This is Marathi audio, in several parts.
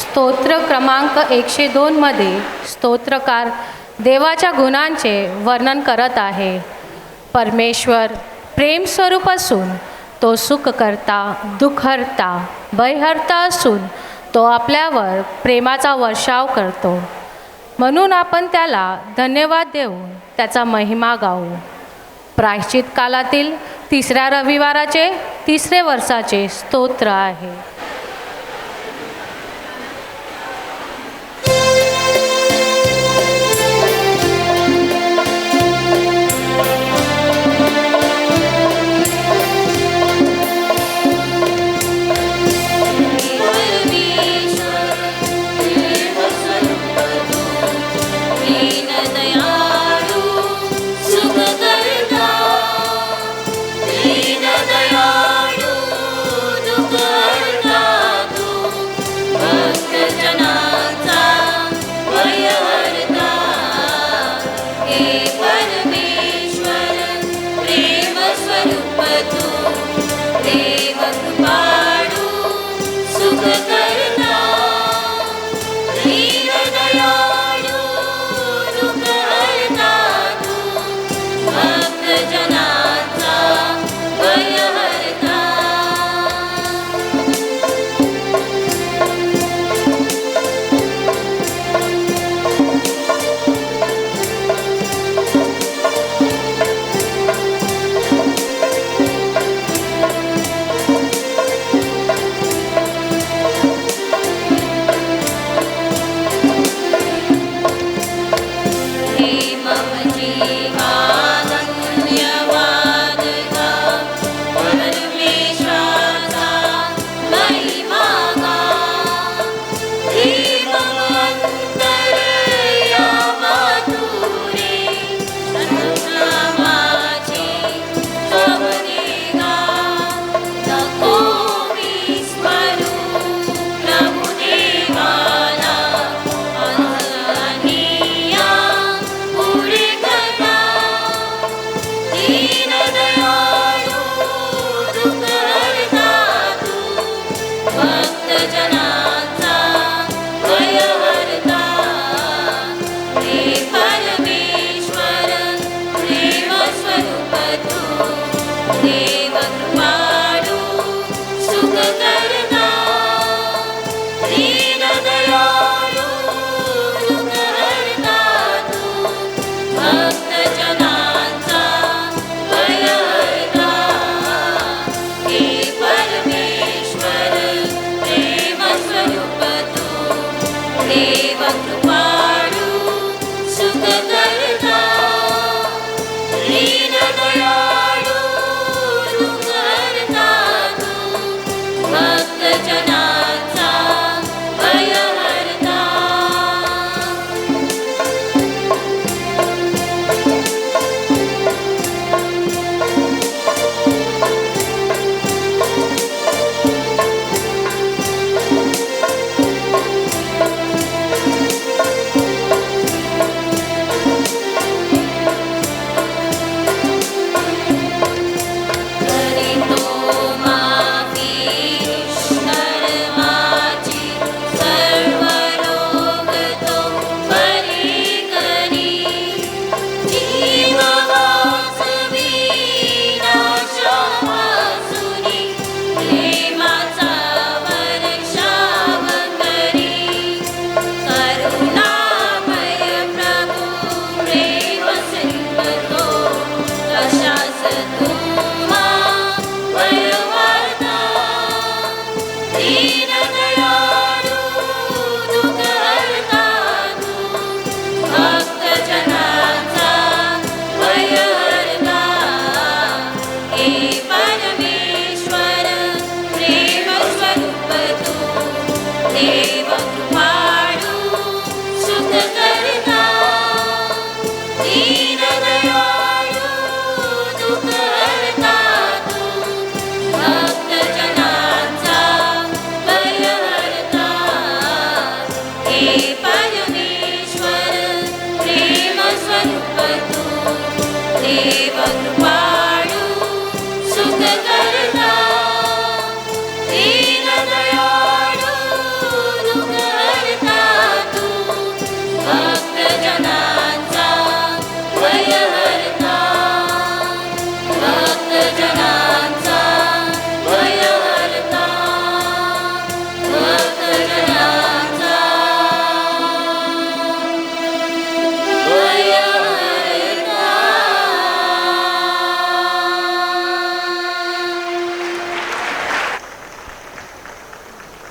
स्तोत्र क्रमांक एकशे दोनमध्ये स्तोत्रकार देवाच्या गुणांचे वर्णन करत आहे. परमेश्वर प्रेमस्वरूप असून तो सुखकर्ता दुःखहर्ता भयहर्ता असून तो आपल्यावर प्रेमाचा वर्षाव करतो. म्हणून आपण त्याला धन्यवाद देऊन त्याचा महिमा गाऊ. प्रायश्चित कालातील तिसऱ्या रविवाराचे तिसरे वर्षाचे स्तोत्र आहे.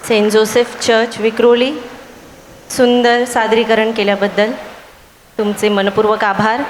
सेंट जोसेफ चर्च विक्रोली सुंदर सादरीकरण केल्याबद्दल तुमचे मनपूर्वक आभार.